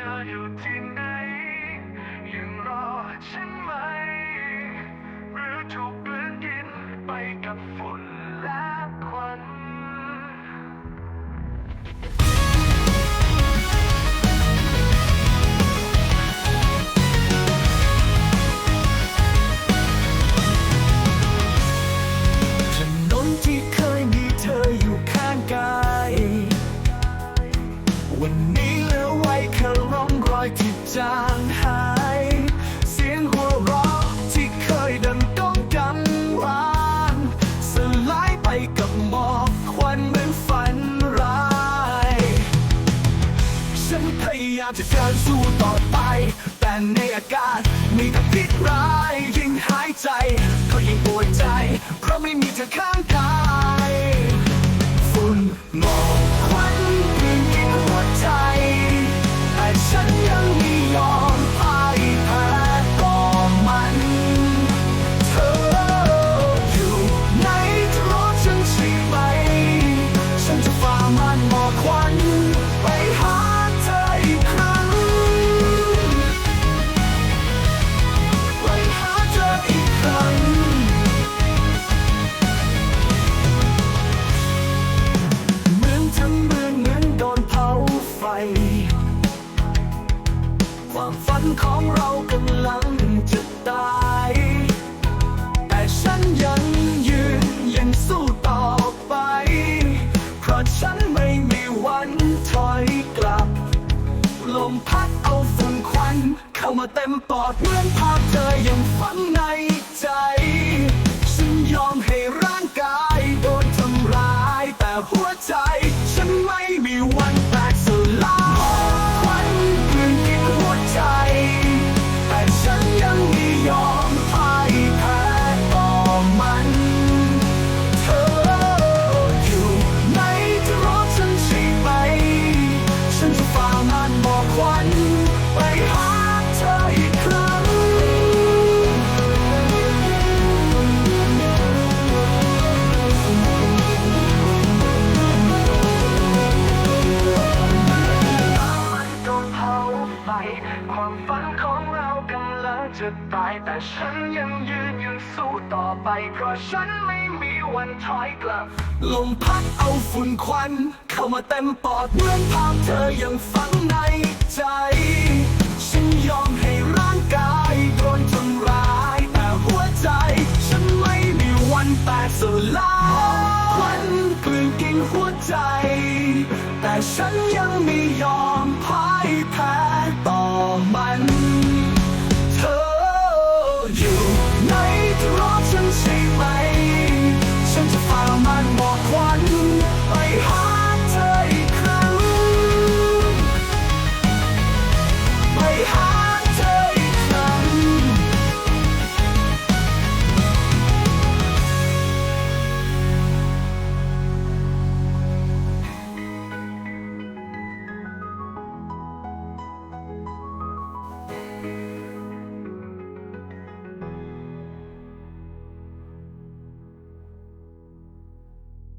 ธออยู่ที่ไหน ยังรอฉันไหม หรือถูกกลืนกินไปกับฝน จางหาย เสียงหัวเราะที่เคยดังก้องกังวานสลายไปกับหมอกควันเหมือนฝันร้าย ฉันพยายามจะเดินสู้ต่อไป แต่ในอากาศมีแต่พิษร้ายยิ่งหายใจ ความฝันของเรากำลังจะตาย แต่ฉันยังยืนยังสู้ต่อไป เพราะฉันไม่มีวันถอยกลับ ลมพัดเอาฝุ่นควัน เข้ามาเต็มปอดเหมือนภาพเธอยังฝังในใจ ฉันยอมให้ร่างกายโดนทำร้ายแต่หัวใจ ไฟความฝันของเรากำลังจะตาย แต่ฉันยังยืนยังสู้ต่อไป เพราะฉันไม่มีวันถอยกลับ ลมพัดเอาฝุ่นควัน เข้ามาเต็มปอดเหมือนภาพเธอยังฝังในใจ ฉันยอมให้ร่างกายโดนทำร้าย แต่หัวใจ ฉันไม่มีวันแตกสลายควันกลืนกินหัวใจ แต่ฉันยังไม่ยอม